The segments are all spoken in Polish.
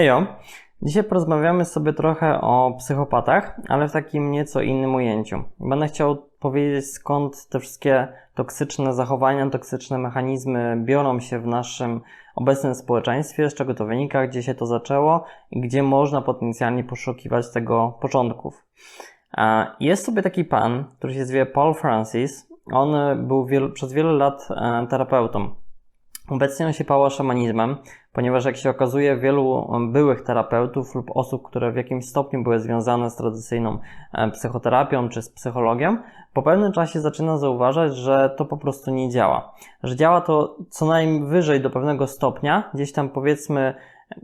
Hejo, dzisiaj porozmawiamy sobie trochę o psychopatach, ale w takim nieco innym ujęciu. Będę chciał powiedzieć skąd te wszystkie toksyczne zachowania, toksyczne mechanizmy biorą się w naszym obecnym społeczeństwie, z czego to wynika, gdzie się to zaczęło i gdzie można potencjalnie poszukiwać tego początków. Jest sobie taki pan, który się zwie Paul Francis. On był przez wiele lat e, terapeutą. Obecnie on się pała szamanizmem, ponieważ jak się okazuje, wielu byłych terapeutów lub osób, które w jakimś stopniu były związane z tradycyjną e, psychoterapią czy z psychologią, po pewnym czasie zaczyna zauważać, że to po prostu nie działa. Że działa to co najwyżej do pewnego stopnia, gdzieś tam powiedzmy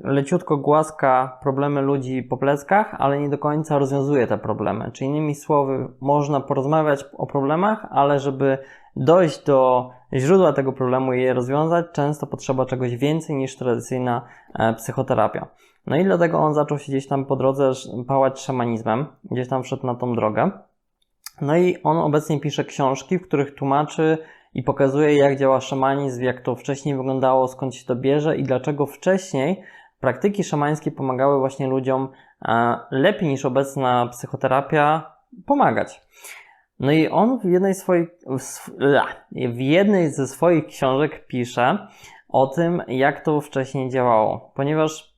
leciutko głaska problemy ludzi po pleckach, ale nie do końca rozwiązuje te problemy. Czy innymi słowy, można porozmawiać o problemach, ale żeby dojść do źródła tego problemu i je rozwiązać, często potrzeba czegoś więcej niż tradycyjna e, psychoterapia. No i dlatego on zaczął się gdzieś tam po drodze pałać szamanizmem, gdzieś tam wszedł na tą drogę. No i on obecnie pisze książki, w których tłumaczy i pokazuje, jak działa szamanizm, jak to wcześniej wyglądało, skąd się to bierze i dlaczego wcześniej praktyki szamańskie pomagały właśnie ludziom e, lepiej niż obecna psychoterapia pomagać. No i on w jednej, swoich, w jednej ze swoich książek pisze o tym, jak to wcześniej działało, ponieważ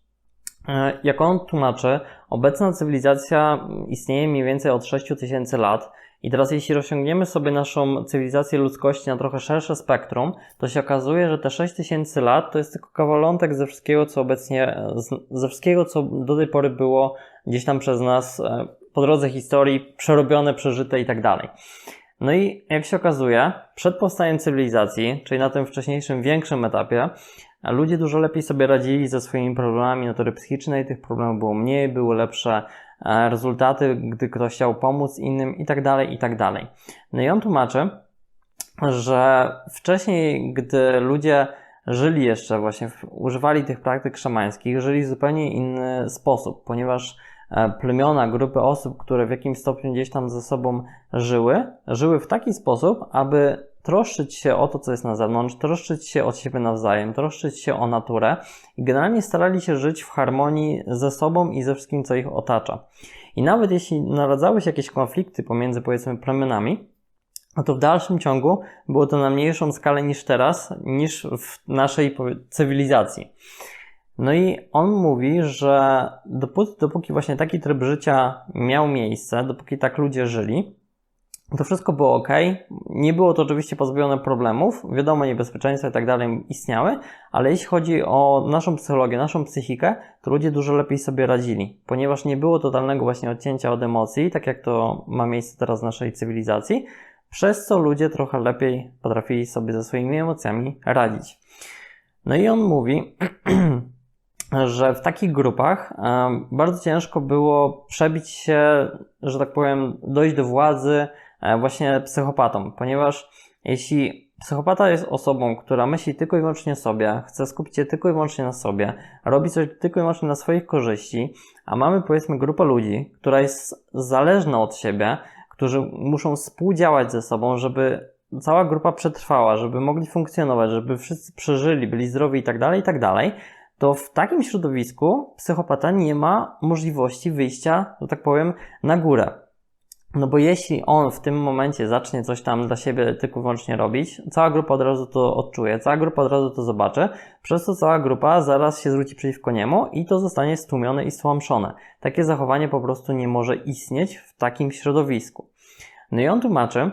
e, jak on tłumaczy, obecna cywilizacja istnieje mniej więcej od 6000 lat i teraz jeśli rozciągniemy sobie naszą cywilizację ludzkości na trochę szersze spektrum, to się okazuje, że te 6000 lat to jest tylko kawalątek ze wszystkiego, co obecnie, ze wszystkiego, co do tej pory było gdzieś tam przez nas e, po drodze historii przerobione, przeżyte i tak dalej. No i jak się okazuje, przed powstaniem cywilizacji, czyli na tym wcześniejszym, większym etapie, ludzie dużo lepiej sobie radzili ze swoimi problemami natury psychicznej, tych problemów było mniej, były lepsze e, rezultaty, gdy ktoś chciał pomóc innym i tak dalej, i tak dalej. No i on tłumaczy, że wcześniej, gdy ludzie żyli jeszcze właśnie, używali tych praktyk szamańskich, żyli w zupełnie inny sposób, ponieważ plemiona, grupy osób, które w jakimś stopniu gdzieś tam ze sobą żyły, żyły w taki sposób, aby troszczyć się o to, co jest na zewnątrz, troszczyć się o siebie nawzajem, troszczyć się o naturę i generalnie starali się żyć w harmonii ze sobą i ze wszystkim, co ich otacza. I nawet jeśli naradzały się jakieś konflikty pomiędzy, powiedzmy, plemionami, no to w dalszym ciągu było to na mniejszą skalę niż teraz, niż w naszej cywilizacji. No i on mówi, że dopóki, dopóki właśnie taki tryb życia miał miejsce, dopóki tak ludzie żyli, to wszystko było ok. Nie było to oczywiście pozbawione problemów, wiadomo, niebezpieczeństwa i tak dalej istniały, ale jeśli chodzi o naszą psychologię, naszą psychikę, to ludzie dużo lepiej sobie radzili, ponieważ nie było totalnego właśnie odcięcia od emocji, tak jak to ma miejsce teraz w naszej cywilizacji, przez co ludzie trochę lepiej potrafili sobie ze swoimi emocjami radzić. No i on mówi, że w takich grupach bardzo ciężko było przebić się, że tak powiem, dojść do władzy e, właśnie psychopatom, ponieważ jeśli psychopata jest osobą, która myśli tylko i wyłącznie sobie, chce skupić się tylko i wyłącznie na sobie, robi coś tylko i wyłącznie na swoich korzyści, a mamy powiedzmy grupę ludzi, która jest zależna od siebie, którzy muszą współdziałać ze sobą, żeby cała grupa przetrwała, żeby mogli funkcjonować, żeby wszyscy przeżyli, byli zdrowi i tak dalej, i tak dalej, to w takim środowisku psychopata nie ma możliwości wyjścia, że tak powiem, na górę. No bo jeśli on w tym momencie zacznie coś tam dla siebie tylko wyłącznie robić, cała grupa od razu to odczuje, cała grupa od razu to zobaczy, przez to cała grupa zaraz się zwróci przeciwko niemu i to zostanie stłumione i stłamszone. Takie zachowanie po prostu nie może istnieć w takim środowisku. No i on tłumaczy,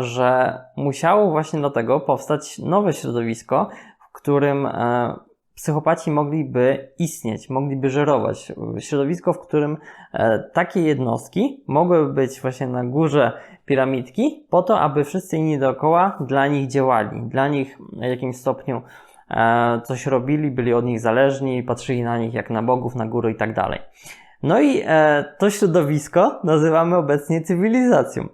że musiało właśnie do tego powstać nowe środowisko, w którym e, psychopaci mogliby istnieć, mogliby żerować. Środowisko, w którym e, takie jednostki mogłyby być właśnie na górze piramidki, po to, aby wszyscy inni dookoła dla nich działali, dla nich w jakimś stopniu e, coś robili, byli od nich zależni, patrzyli na nich jak na bogów, na górę i tak dalej. No i e, to środowisko nazywamy obecnie cywilizacją,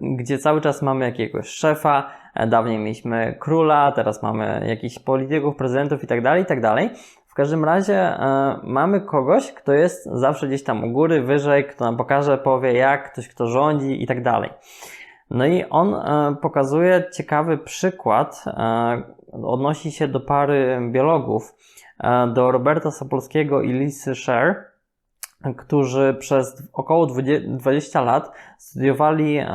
gdzie cały czas mamy jakiegoś szefa, dawniej mieliśmy króla, teraz mamy jakichś polityków, prezydentów i tak dalej, i tak. W każdym razie e, mamy kogoś, kto jest zawsze gdzieś tam u góry, wyżej, kto nam pokaże, powie jak, ktoś, kto rządzi i tak. No i on e, pokazuje ciekawy przykład, odnosi się do pary biologów, do Roberta Sapolskiego i Lisy Sher, którzy przez około 20 lat studiowali e,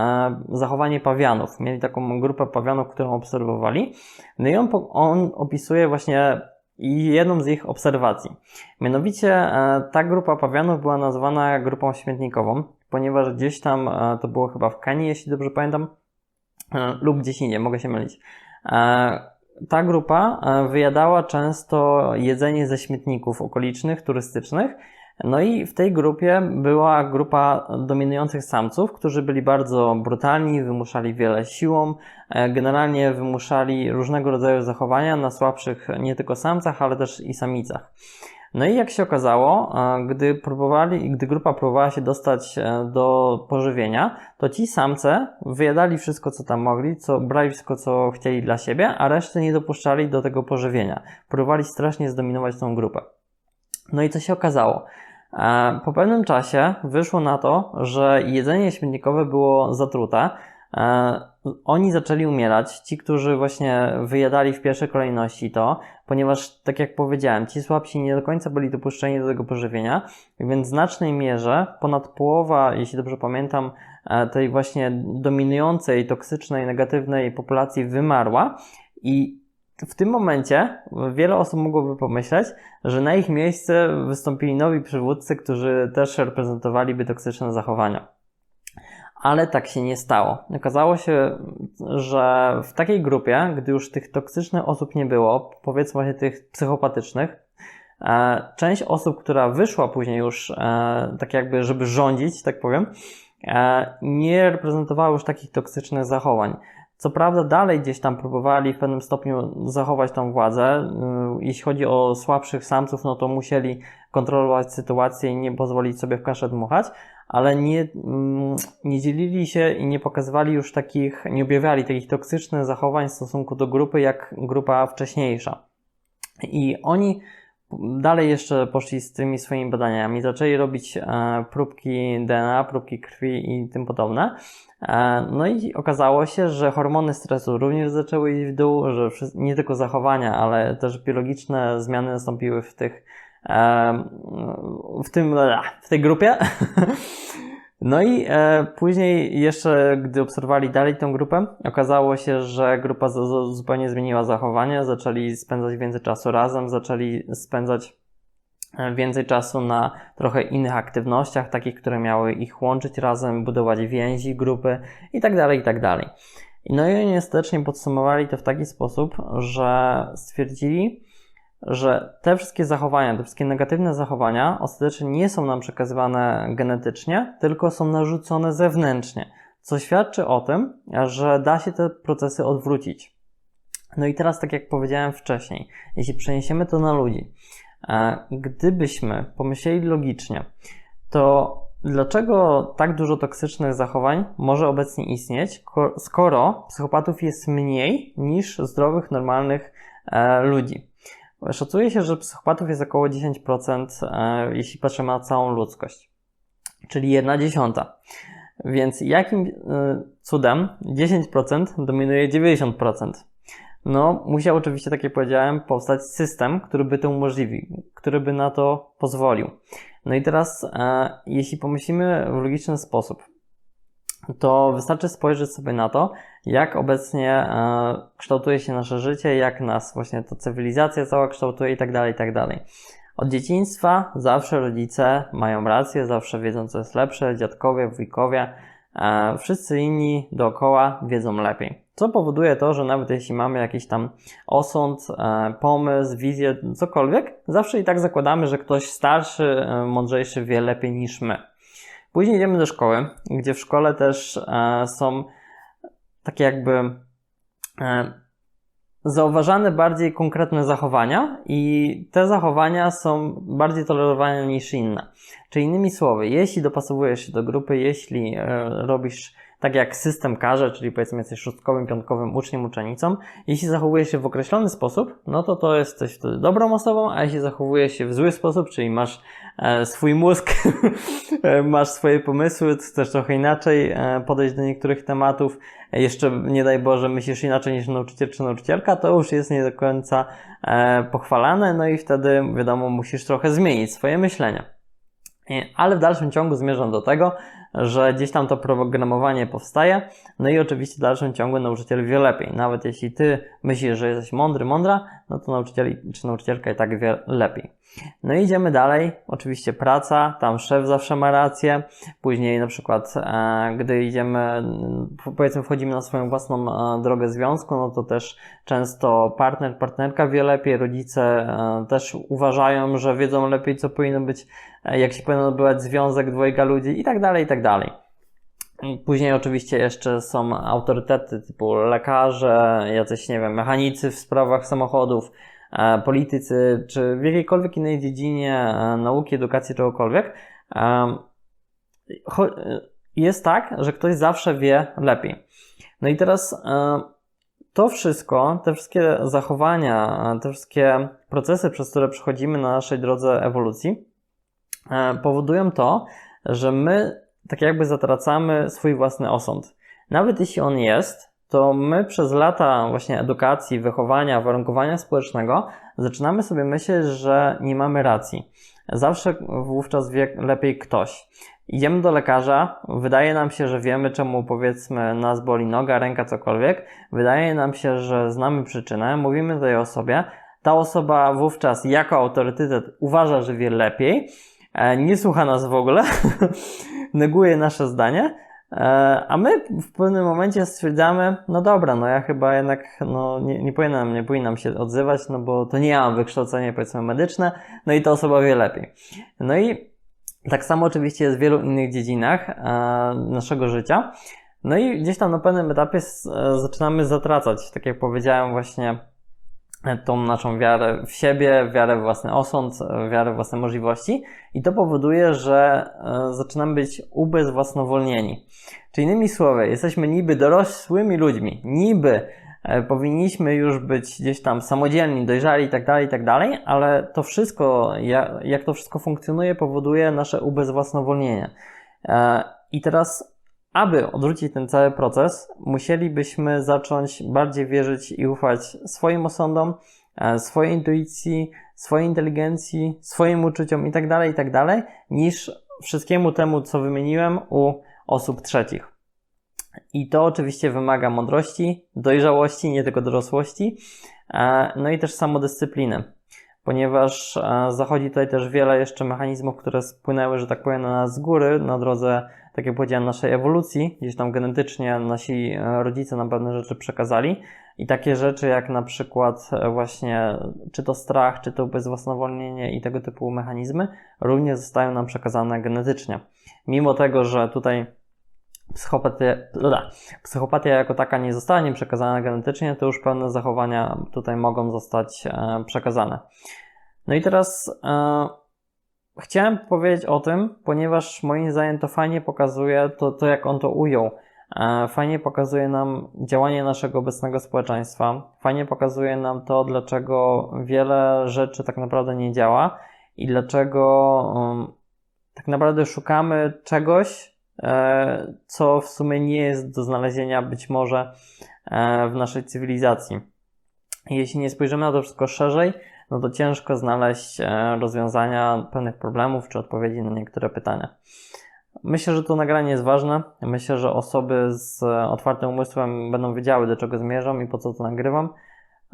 zachowanie pawianów. Mieli taką grupę pawianów, którą obserwowali. No i on, on opisuje właśnie jedną z ich obserwacji. Mianowicie e, ta grupa pawianów była nazwana grupą śmietnikową, ponieważ gdzieś tam, to było chyba w Kenii, jeśli dobrze pamiętam, lub gdzieś indziej, mogę się mylić ta grupa e, wyjadała często jedzenie ze śmietników okolicznych, turystycznych. No i w tej grupie była grupa dominujących samców, którzy byli bardzo brutalni, wymuszali wiele siłą, e, generalnie wymuszali różnego rodzaju zachowania na słabszych nie tylko samcach, ale też i samicach. No i jak się okazało, e, gdy próbowali, gdy grupa próbowała się dostać e, do pożywienia, to ci samce wyjadali wszystko, co tam mogli, co brali wszystko, co chcieli dla siebie, a reszty nie dopuszczali do tego pożywienia. Próbowali strasznie zdominować tą grupę. No i co się okazało? Po pewnym czasie wyszło na to, że jedzenie śmietnikowe było zatrute, E, oni zaczęli umierać, ci, którzy właśnie wyjadali w pierwszej kolejności to, ponieważ, tak jak powiedziałem, ci słabsi nie do końca byli dopuszczeni do tego pożywienia, więc w znacznej mierze ponad połowa, jeśli dobrze pamiętam, e, tej właśnie dominującej, toksycznej, negatywnej populacji wymarła. I w tym momencie wiele osób mogłoby pomyśleć, że na ich miejsce wystąpili nowi przywódcy, którzy też reprezentowaliby toksyczne zachowania ale tak się nie stało. Okazało się, że w takiej grupie, gdy już tych toksycznych osób nie było, powiedzmy właśnie tych psychopatycznych, e, część osób, która wyszła później już e, tak jakby, żeby rządzić, tak powiem, e, nie reprezentowała już takich toksycznych zachowań. Co prawda dalej gdzieś tam próbowali w pewnym stopniu zachować tą władzę. Jeśli chodzi o słabszych samców, no to musieli kontrolować sytuację i nie pozwolić sobie w kaszę dmuchać, ale nie, mm, nie dzielili się i nie pokazywali już takich, nie objawiali takich toksycznych zachowań w stosunku do grupy, jak grupa wcześniejsza. I oni dalej jeszcze poszli z tymi swoimi badaniami, zaczęli robić e, próbki DNA, próbki krwi i tym podobne. E, no i okazało się, że hormony stresu również zaczęły iść w dół, że nie tylko zachowania, ale też biologiczne zmiany nastąpiły w tych w tym, w tej grupie. No i e, później jeszcze, gdy obserwowali dalej tę grupę, okazało się, że grupa zupełnie zmieniła zachowanie, zaczęli spędzać więcej czasu razem, zaczęli spędzać e, więcej czasu na trochę innych aktywnościach, takich, które miały ich łączyć razem, budować więzi grupy i tak dalej, i tak. No i oni ostatecznie podsumowali to w taki sposób, że stwierdzili, że te wszystkie zachowania, te wszystkie negatywne zachowania ostatecznie nie są nam przekazywane genetycznie, tylko są narzucone zewnętrznie, co świadczy o tym, że da się te procesy odwrócić. No i teraz, tak jak powiedziałem wcześniej, jeśli przeniesiemy to na ludzi, e, gdybyśmy pomyśleli logicznie, to dlaczego tak dużo toksycznych zachowań może obecnie istnieć, skoro psychopatów jest mniej niż zdrowych, normalnych e, ludzi? Szacuje się, że psychopatów jest około 10%, e, jeśli patrzymy na całą ludzkość, czyli 1 dziesiąta. Więc jakim e, cudem 10% dominuje 90%? No, musiał oczywiście, tak jak powiedziałem, powstać system, który by to umożliwił, który by na to pozwolił. No i teraz, e, jeśli pomyślimy w logiczny sposób, to wystarczy spojrzeć sobie na to, jak obecnie e, kształtuje się nasze życie, jak nas właśnie ta cywilizacja cała kształtuje i tak dalej, i tak dalej. Od dzieciństwa zawsze rodzice mają rację, zawsze wiedzą, co jest lepsze, dziadkowie, wujkowie, e, wszyscy inni dookoła wiedzą lepiej. Co powoduje to, że nawet jeśli mamy jakiś tam osąd, e, pomysł, wizję, cokolwiek, zawsze i tak zakładamy, że ktoś starszy, mądrzejszy wie lepiej niż my. Później idziemy do szkoły, gdzie w szkole też e, są takie jakby e, zauważane bardziej konkretne zachowania i te zachowania są bardziej tolerowane niż inne. Czy innymi słowy, jeśli dopasowujesz się do grupy, jeśli e, robisz tak jak system każe, czyli powiedzmy jesteś szóstkowym, piątkowym uczniem, uczennicą, jeśli zachowujesz się w określony sposób, no to to jesteś wtedy dobrą osobą, a jeśli zachowujesz się w zły sposób, czyli masz e, swój mózg, e, masz swoje pomysły, chcesz trochę inaczej e, podejść do niektórych tematów, jeszcze nie daj Boże myślisz inaczej niż nauczyciel czy nauczycielka, to już jest nie do końca e, pochwalane, no i wtedy wiadomo musisz trochę zmienić swoje myślenie. Ale w dalszym ciągu zmierzam do tego, że gdzieś tam to programowanie powstaje, no i oczywiście w dalszym ciągu nauczyciel wie lepiej. Nawet jeśli ty myślisz, że jesteś mądry, mądra, no to nauczyciel czy nauczycielka i tak wie lepiej. No i idziemy dalej. Oczywiście praca, tam szef zawsze ma rację. Później na przykład, e, gdy idziemy, powiedzmy wchodzimy na swoją własną e, drogę związku, no to też często partner, partnerka wie lepiej, rodzice e, też uważają, że wiedzą lepiej, co powinno być, e, jak się powinien odbywać związek dwojga ludzi i tak dalej, i tak dalej. Później oczywiście jeszcze są autorytety typu lekarze, jacyś, nie wiem, mechanicy w sprawach samochodów, politycy, czy w jakiejkolwiek innej dziedzinie e, nauki, edukacji, czegokolwiek, e, jest tak, że ktoś zawsze wie lepiej. No i teraz to wszystko, te wszystkie zachowania, te wszystkie procesy, przez które przechodzimy na naszej drodze ewolucji, powodują to, że my tak jakby zatracamy swój własny osąd. Nawet jeśli on jest, to my przez lata właśnie edukacji, wychowania, warunkowania społecznego zaczynamy sobie myśleć, że nie mamy racji. Zawsze wówczas wie lepiej ktoś. Idziemy do lekarza, wydaje nam się, że wiemy, czemu powiedzmy nas boli noga, ręka, cokolwiek. Wydaje nam się, że znamy przyczynę, mówimy tej osobie. Ta osoba wówczas jako autorytet uważa, że wie lepiej, e, nie słucha nas w ogóle, neguje nasze zdanie, a my w pewnym momencie stwierdzamy, no dobra, no ja chyba jednak no, nie, nie, powinnam, nie powinnam się odzywać, no bo to nie ja mam wykształcenie powiedzmy medyczne, no i ta osoba wie lepiej. No i tak samo oczywiście jest w wielu innych dziedzinach e, naszego życia. No i gdzieś tam na pewnym etapie e, zaczynamy zatracać, tak jak powiedziałem właśnie, tą naszą wiarę w siebie, wiarę w własny osąd, wiarę w własne możliwości i to powoduje, że e, zaczynamy być ubezwłasnowolnieni. Czy innymi słowy, jesteśmy niby dorosłymi ludźmi, niby e, powinniśmy już być gdzieś tam samodzielni, dojrzali tak dalej, tak dalej, ale to wszystko, jak to wszystko funkcjonuje, powoduje nasze ubezwłasnowolnienie. E, I teraz aby odwrócić ten cały proces, musielibyśmy zacząć bardziej wierzyć i ufać swoim osądom, e, swojej intuicji, swojej inteligencji, swoim uczuciom itd., tak itd., tak niż wszystkiemu temu, co wymieniłem u osób trzecich. I to oczywiście wymaga mądrości, dojrzałości, nie tylko dorosłości, e, no i też samodyscypliny, ponieważ e, zachodzi tutaj też wiele jeszcze mechanizmów, które spłynęły, że tak powiem, na nas z góry, na drodze tak jak powiedziałem, naszej ewolucji, gdzieś tam genetycznie nasi e, rodzice nam pewne rzeczy przekazali i takie rzeczy jak na przykład e, właśnie czy to strach, czy to bezwłasnowolnienie i tego typu mechanizmy również zostają nam przekazane genetycznie. Mimo tego, że tutaj psychopatia, psychopatia jako taka nie zostanie przekazana genetycznie, to już pewne zachowania tutaj mogą zostać e, przekazane. No i teraz Chciałem powiedzieć o tym, ponieważ moim zdaniem to fajnie pokazuje to, to jak on to ujął. E, fajnie pokazuje nam działanie naszego obecnego społeczeństwa. Fajnie pokazuje nam to, dlaczego wiele rzeczy tak naprawdę nie działa i dlaczego um, tak naprawdę szukamy czegoś, e, co w sumie nie jest do znalezienia być może e, w naszej cywilizacji. Jeśli nie spojrzymy na to wszystko szerzej, no to ciężko znaleźć e, rozwiązania pewnych problemów czy odpowiedzi na niektóre pytania. Myślę, że to nagranie jest ważne. Myślę, że osoby z otwartym umysłem będą wiedziały, do czego zmierzam i po co to nagrywam.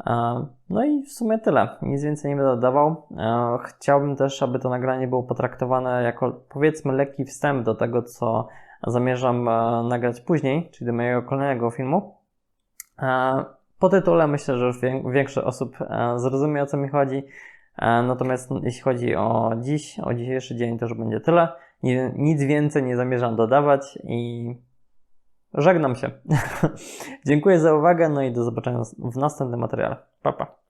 E, no i w sumie tyle. Nic więcej nie będę dodawał. E, chciałbym też, aby to nagranie było potraktowane jako powiedzmy lekki wstęp do tego, co zamierzam nagrać później, czyli do mojego kolejnego filmu. Po tytule myślę, że już większość osób e, zrozumie o co mi chodzi. E, natomiast jeśli chodzi o dziś, o dzisiejszy dzień, to już będzie tyle. Nic więcej nie zamierzam dodawać i żegnam się. Dziękuję za uwagę, no i do zobaczenia w następnym materiale. Pa, pa.